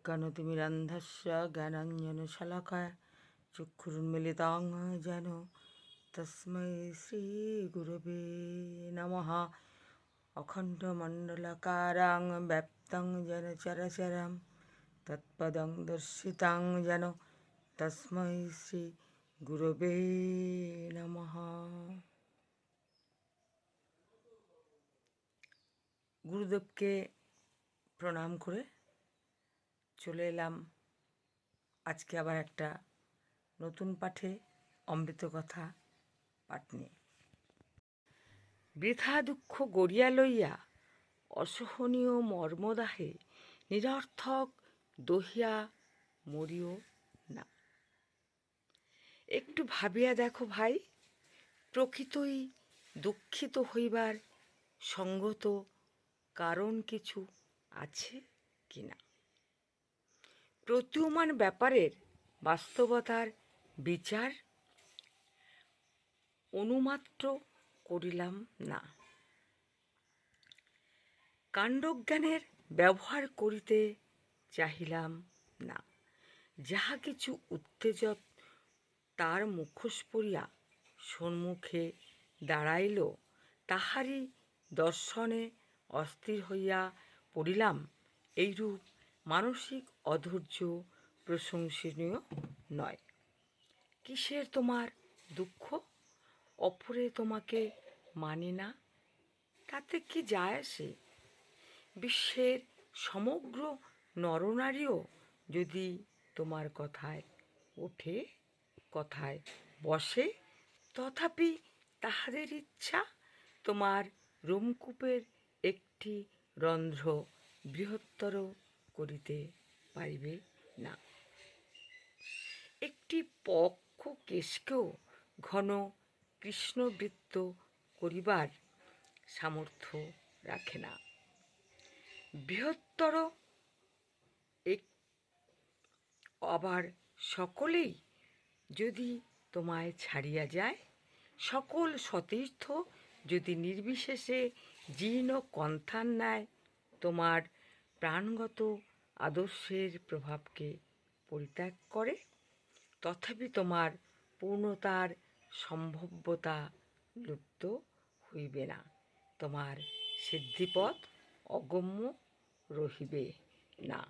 অজ্ঞানতিমিরান্ধস্য জ্ঞানাঞ্জনশলাকায় চক্ষুর্মিলিতাং যেন তস্मै শ্রীগুরবে নমঃ। অখণ্ডমণ্ডলকারাং ব্যপ্তং যেন চরচরं তৎপদং দর্শিতাং যেন তস্मै শ্রী গুরবে নমঃ। গুরুদেবকে প্রণাম করে চলে এলাম। আজকে আবার একটা নতুন পাঠে অমৃত কথা পাঠ নিয়ে। বৃথা দুঃখ গড়িয়া লইয়া অসহনীয় মর্মদাহে নিরর্থক দহিয়া মরিও না। একটু ভাবিয়া দেখো ভাই, প্রকৃতই দুঃখিত হইবার সঙ্গত কারণ কিছু আছে কি না প্রতীয়মান ব্যাপারের বাস্তবতার বিচার অনুমাত্র করিলাম না। কাণ্ডজ্ঞানের ব্যবহার করিতে চাহিলাম না। যাহা কিছু উত্তেজক তার মুখোশ পড়িয়া সম্মুখে দাঁড়াইল, তাহারই দর্শনে অস্থির হইয়া পড়িলাম, এইরূপ মানসিক অধৈর্য প্রশংসনীয় নয়। কিসের তোমার দুঃখ? অপরে তোমাকে মানে না? তাতে কি যায় আসে? বিশ্বের সমগ্র নরনারীও যদি তোমার কথায় ওঠে, কথায় বসে, তথাপি তাহাদের ইচ্ছা তোমার রোমকূপের একটি রন্ধ্র বৃহত্তর করিতে পারিবে না। একটি পক্ষ কেশকেও ঘন কৃষ্ণবৃত্ত করিবার সামর্থ্য রাখে না। বৃহত্তর এক আবার সকলেই যদি তোমায় ছাড়িয়া যায়, সকল সতীর্থ যদি নির্বিশেষে জীর্ণ কন্থার ন্যায় তোমার প্রাণগত আদর্শের প্রভাবকে পরিত্যাগ করে, তথাপি তোমার পূর্ণতার সম্ভাব্যতা লুপ্ত হইবে না। তোমার সিদ্ধিপথ অগম্য রহিবে না।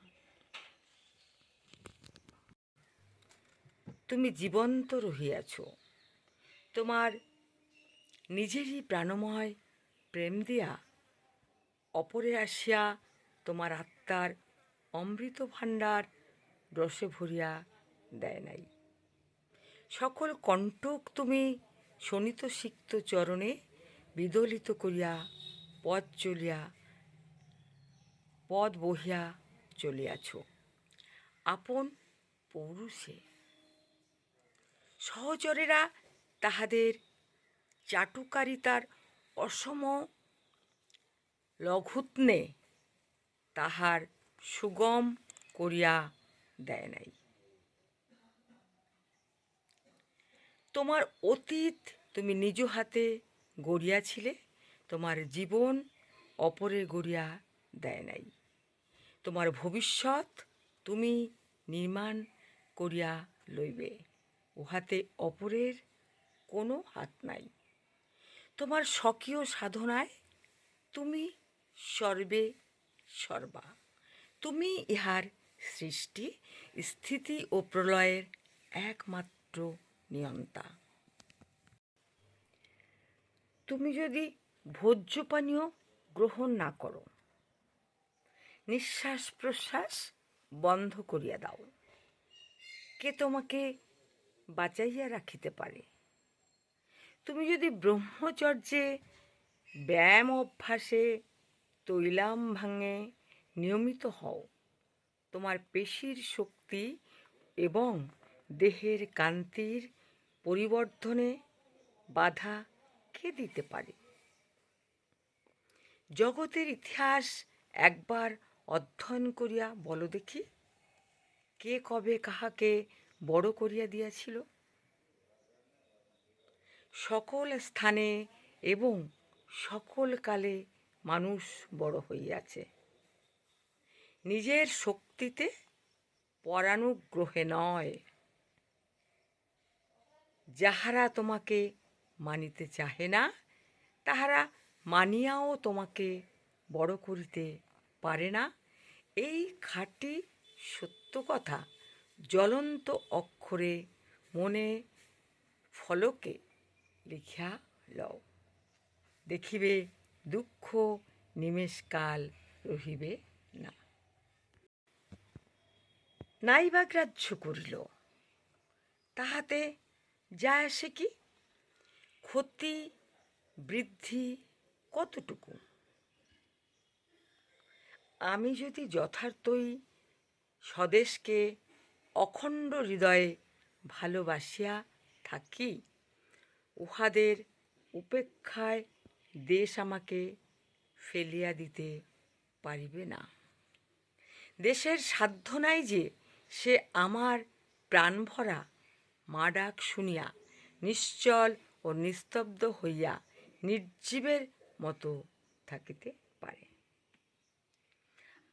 তুমি জীবন্ত রহিয়াছ। তোমার নিজেরই প্রাণময় প্রেম দিয়া অপরে আসিয়া তোমার আত্মার অমৃত ভাণ্ডার রসে ভরিয়া দেয় নাই। সকল কণ্টক তুমি শোনিত সিক্ত চরণে বিদলিত করিয়া পথ চলিয়া পদ বহিয়া চলিয়াছ। আপন পৌরুষে। সহচরেরা তাহাদের চাটুকারিতার অসম লঘুত্নে তাহার সুগম করিয়া দেয় নাই। তোমার অতীত তুমি নিজ হাতে গড়িয়াছিলে, তোমার জীবন অপরে গড়িয়া দেয় নাই। তোমার ভবিষ্যৎ তুমি নির্মাণ করিয়া লইবে, উহাতে অপরের কোনো হাত নাই। তোমার স্বকীয় সাধনায় তুমি সর্বে সর্বা। তুমি ইহার সৃষ্টি, স্থিতি ও প্রলয়ের একমাত্র নিয়ন্তা। তুমি যদি ভোজ্য পানীয় গ্রহণ না করো নিঃশ্বাস প্রশ্বাস বন্ধ করিয়া দাও। কে তোমাকে বাঁচাইয়া রাখিতে পারে? তুমি যদি ব্রহ্মচর্যে ব্যায়াম অভ্যাসে তৈলাম ভাঙে নিয়মিত হও। তোমার পেশির শক্তি এবং দেহের কান্তির পরিবর্ধনে বাধা কে দিতে পারে? জগতের ইতিহাস একবার অধ্যয়ন করিয়া বলো দেখি, কে কবে কাহাকে বড় করিয়া দিয়াছিল? সকল স্থানে এবং সকল কালে মানুষ বড় হইয়াছে। নিজের শক্তিতে পরানুগ্রহে নয়। যাহারা তোমাকে মানিতে চাহে না, তাহারা মানিয়াও তোমাকে বড় করিতে পারে না। এই খাঁটি সত্য কথা জ্বলন্ত অক্ষরে মনে ফলকে লিখিয়া লও। দেখিবে দুঃখ নিমেষকাল রহিবে না। নাইবা গ্রাহ্য করিল। তাহাতে যায় আসে কি? ক্ষতি, বৃদ্ধি কতটুকু? আমি যদি যথার্থই স্বদেশকে অখণ্ড হৃদয়ে ভালোবাসিয়া থাকি, উহাদের উপেক্ষায় দেশ আমাকে ফেলিয়া দিতে পারিবে না। দেশের সাধ্য নাই যে সে আমার প্রাণভরা মা ডাক শুনিয়া নিশ্চল ও নিস্তব্ধ হইয়া নির্জীবের মতো থাকিতে পারে।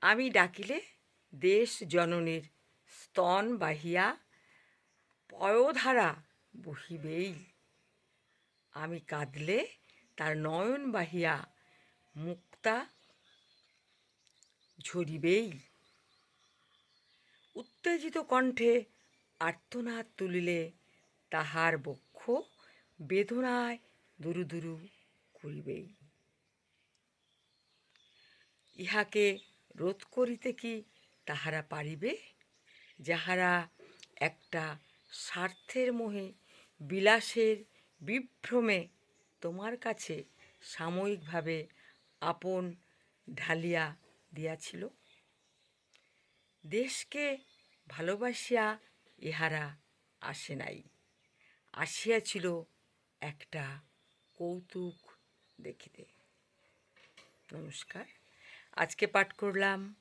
আমি ডাকিলে দেশ জননীর স্তন বাহিয়া পয়োধারা বহিবেই। আমি কাঁদলে তার নয়ন বাহিয়া মুক্তা ঝরিবেই। উত্তেজিত কণ্ঠে আর্তনাদ তুলিলে তাহার বক্ষ বেদনায় দুরু দুরু করিবেই। ইহাকে রোধ করিতে কি তাহারা পারিবে? যাহারা একটা স্বার্থের মোহে বিলাসের বিভ্রমে তোমার কাছে সাময়িকভাবে আপন ঢালিয়া দিয়াছিল। দেশকে ভালোবাসিয়া ইহারা আসে নাই। আসিয়াছিল একটা কৌতুক দেখিতে। নমস্কার। আজকে পাঠ করলাম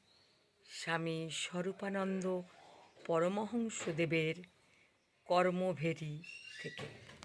স্বামী স্বরূপানন্দ পরমহংসদেবের কর্মভেরি থেকে।